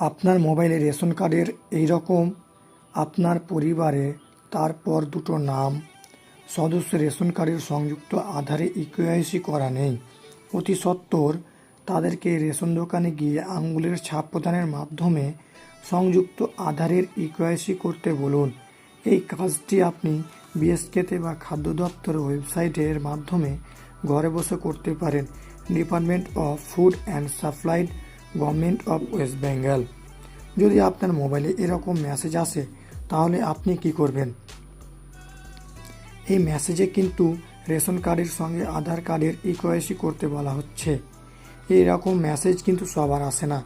আপনার মোবাইলে রেশন কার্ডের এই রকম আপনার পরিবারে তারপর দুটো নাম, সদস্য রেশন কার্ডের সংযুক্ত আধারে ইকেওয়াইসি করা নেই। অতি সত্বর তাদেরকে রেশন দোকানে গিয়ে আঙ্গুলের ছাপ প্রদানের মাধ্যমে সংযুক্ত আধারের ইকেওয়াইসি করতে বলুন। এই কাজটি আপনি বিএসকেতে বা খাদ্য দপ্তর ওয়েবসাইটের মাধ্যমে ঘরে বসে করতে পারেন। Department of food and supplied government of West Bengal যদি আপনার মোবাইলে এরকম মেসেজ আসে, তাহলে আপনি কি করবেন? এই মেসেজে কিন্তু রেশন কার্ডের সঙ্গে আধার কার্ডের ইকোয়াইসি করতে বলা হচ্ছে। এই রকম মেসেজ কিন্তু সবার আসে না।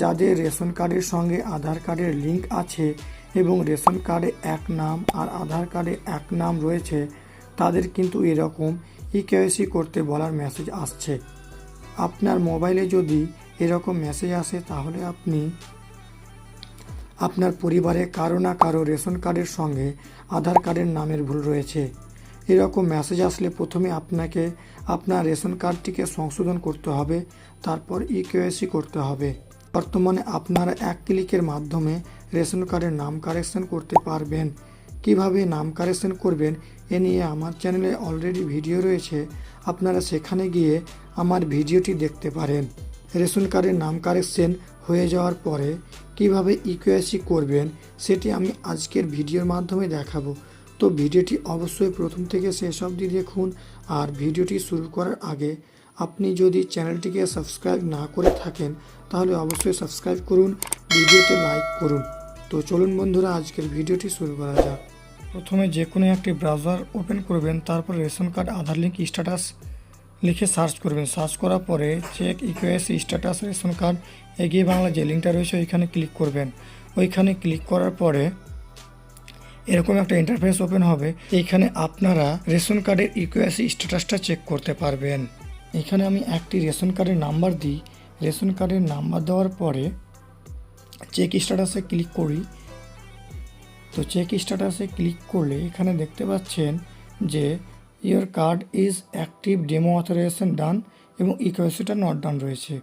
যাদের রেশন কার্ডের সঙ্গে আধার কার্ডের লিংক আছে এবং রেশন কার্ডে এক নাম আর আধার কার্ডে এক নাম রয়েছে, তাদের কিন্তু এরকম ইকেওয়াইসি করতে বলার মেসেজ আসছে। আপনার মোবাইলে যদি এরকম মেসেজ আসে, তাহলে আপনি আপনার পরিবারে কারও না কারও রেশন কার্ডের সঙ্গে আধার কার্ডের নামের ভুল রয়েছে। এরকম মেসেজ আসলে প্রথমে আপনাকে আপনার রেশন কার্ডটিকে সংশোধন করতে হবে, তারপর ই কেওয়াইসি করতে হবে। বর্তমানে আপনারা এক ক্লিকের মাধ্যমে রেশন কার্ডের নাম কারেকশন করতে পারবেন। কীভাবে নাম কারেকশন করবেন, এ নিয়ে আমার চ্যানেলে অলরেডি ভিডিও রয়েছে, আপনারা সেখানে গিয়ে আমার ভিডিওটি দেখতে পারেন। রেশন কার্ডের নাম কারেকশন হয়ে যাওয়ার পরে কীভাবে ইকুয়াসি করবেন, সেটি আমি আজকের ভিডিওর মাধ্যমে দেখাবো। তো ভিডিওটি অবশ্যই প্রথম থেকে শেষ অবধি দেখুন আর ভিডিওটি শুরু করার আগে আপনি যদি চ্যানেলটিকে সাবস্ক্রাইব না করে থাকেন, তাহলে অবশ্যই সাবস্ক্রাইব করুন, ভিডিওতে লাইক করুন। তো চলুন বন্ধুরা, আজকের ভিডিওটি শুরু করা যাক। প্রথমে যে কোনো একটি ব্রাউজার ওপেন করবেন, তারপর ration card, Aadhaar link, status লিখে সার্চ করবেন। সার্চ করার পরে চেক ইকুএস স্ট্যাটাস রেশন কার্ড এগিয়ে বাংলা যে লিঙ্কটা রয়েছে ওইখানে ক্লিক করবেন। ওইখানে ক্লিক করার পরে এরকম একটা ইন্টারফেস ওপেন হবে। এইখানে আপনারা রেশন কার্ডের ইকুএস স্ট্যাটাসটা চেক করতে পারবেন। এখানে আমি একটি রেশন কার্ডের নাম্বার দিই। রেশন কার্ডের নাম্বার দেওয়ার পরে চেক স্ট্যাটাসে ক্লিক করি। তো চেক স্ট্যাটাসে ক্লিক করলে এখানে দেখতে পাচ্ছেন যে your card is active demo authorization done এবং ইকোয়েসিটা নট ডান রয়েছে।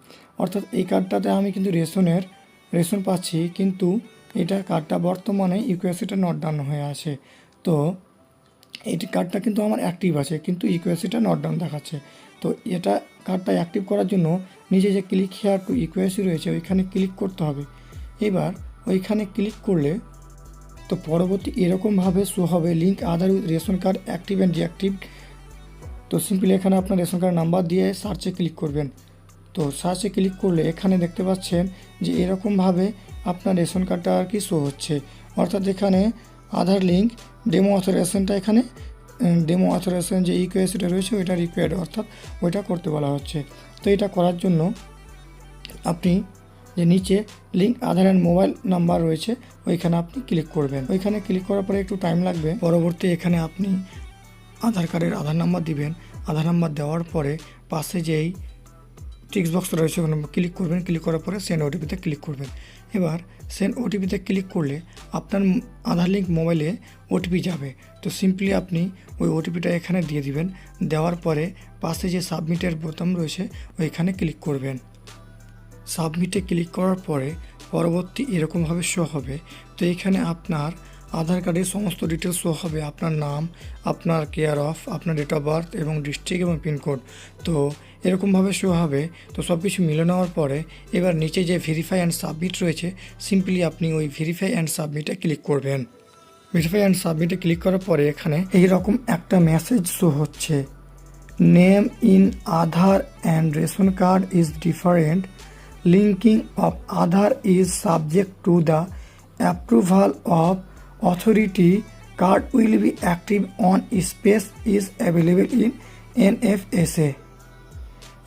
অর্থাৎ এই কার্ডটাতে আমি কিন্তু রেশনের রেশন পাচ্ছি কিন্তু এটা কার্ডটা বর্তমানে ইকুয়েসিটা নট ডান হয়ে আছে। তো এটি কার্ডটা কিন্তু আমার অ্যাক্টিভ আছে, কিন্তু ইকুয়েসিটা নট ডাউন দেখাচ্ছে। তো এটা কার্ডটা অ্যাক্টিভ করার জন্য নিজে যে ক্লিক হেয়ার টু ইকুয়েসি রয়েছে, ওইখানে ক্লিক করতে হবে। এবার ওইখানে ক্লিক করলে তো পরবর্তী এরকমভাবে শো হবে। Link Aadhaar with ration card active and deactive তো সিম্পলি এখানে আপনার রেশন কার্ড নাম্বার দিয়ে সার্চে ক্লিক করবেন। তো সার্চে ক্লিক করলে এখানে দেখতে পাচ্ছেন যে এরকমভাবে আপনার রেশন কার্ডটা আর কি শো হচ্ছে। অর্থাৎ এখানে আধার লিঙ্ক ডেমো অথরাইজেশনটা এখানে ডেমো অথরাইজেশন যে ইকুয়েসিটা রয়েছে ওইটা রিকোয়ার্ড অর্থাৎ ওইটা করতে বলা হচ্ছে। তো এটা করার জন্য আপনি যে নিচে link Aadhaar and mobile number রয়েছে, ওইখানে আপনি ক্লিক করবেন। ওইখানে ক্লিক করার পরে একটু টাইম লাগবে। পরবর্তী এখানে আপনি আধার কার্ডের আধার নাম্বার দিবেন। আধার নাম্বার দেওয়ার পরে পাশে যেই টিক্স বক্স রয়েছে, ওখানে ক্লিক করবেন। ক্লিক করার পরে সেন্ড ওটিপিতে ক্লিক করবেন। এবার সেন্ড ওটিপিতে ক্লিক করলে আপনার আধার লিঙ্ক মোবাইলে ওটিপি যাবে। তো সিম্পলি আপনি ওই ওটিপিটা এখানে দিয়ে দিবেন। দেওয়ার পরে পাশে যে সাবমিটের বোতাম রয়েছে, ওইখানে ক্লিক করবেন। সাবমিটে ক্লিক করার পরে পরবর্তী এরকমভাবে শো হবে। তো এখানে আপনার আধার কার্ডের সমস্ত ডিটেলস শো হবে। আপনার নাম, আপনার কেয়ার অফ আপনার ডেট অফ বার্থ এবং ডিস্ট্রিক্ট এবং পিনকোড তো এরকমভাবে শো হবে। তো সব কিছু মিলে নেওয়ার পরে এবার নিচে যে ভেরিফাই অ্যান্ড সাবমিট রয়েছে সিম্পলি আপনি ওই ভেরিফাই অ্যান্ড সাবমিটে ক্লিক করবেন। ভেরিফাই অ্যান্ড সাবমিটে ক্লিক করার পরে এখানে এইরকম একটা মেসেজ শো হচ্ছে। Name in Aadhaar and ration card is different linking of Aadhaar is subject to the approval of authority card will be active on space is available in N F S A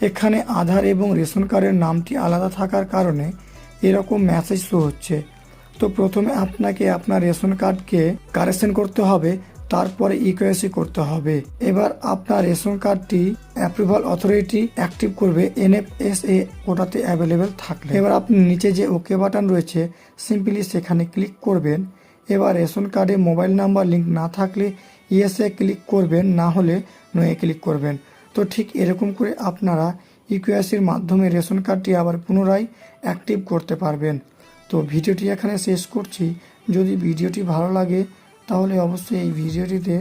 এখানে আধার এবং ration কার্ডের নামটি আলাদা থাকার কারণে এরকম message show হচ্ছে। তো প্রথমে আপনাকে আপনার রেশন কার্ডকে কারেকশন করতে হবে। তারপরে ইকোয়েসি করতে হবে। এবার আপনার রেশন কার্ডটি অ্যাপ্রুভাল অথরিটি অ্যাক্টিভ করবে এনএফএসএ ওটাতে অ্যাভেলেবেল থাকলে। এবার আপনি নিচে যে ওকে বাটন রয়েছে সিম্পলি সেখানে ক্লিক করবেন। এবার রেশন কার্ডে মোবাইল নাম্বার লিঙ্ক না থাকলে ইয়েসে ক্লিক করবেন, না হলে নয়ে ক্লিক করবেন। তো ঠিক এরকম করে আপনারা ইকুয়াসির মাধ্যমে রেশন কার্ডটি আবার পুনরায় অ্যাক্টিভ করতে পারবেন। তো ভিডিওটি এখানে শেষ করছি। যদি ভিডিওটি ভালো লাগে তাহলে অবশ্যই এই ভিডিওটিতে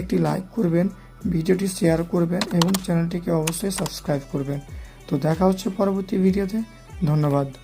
একটি লাইক করবেন, ভিডিওটি শেয়ার করবেন এবং চ্যানেলটিকে অবশ্যই সাবস্ক্রাইব করবেন। তো দেখা হচ্ছে পরবর্তী ভিডিওতে, ধন্যবাদ।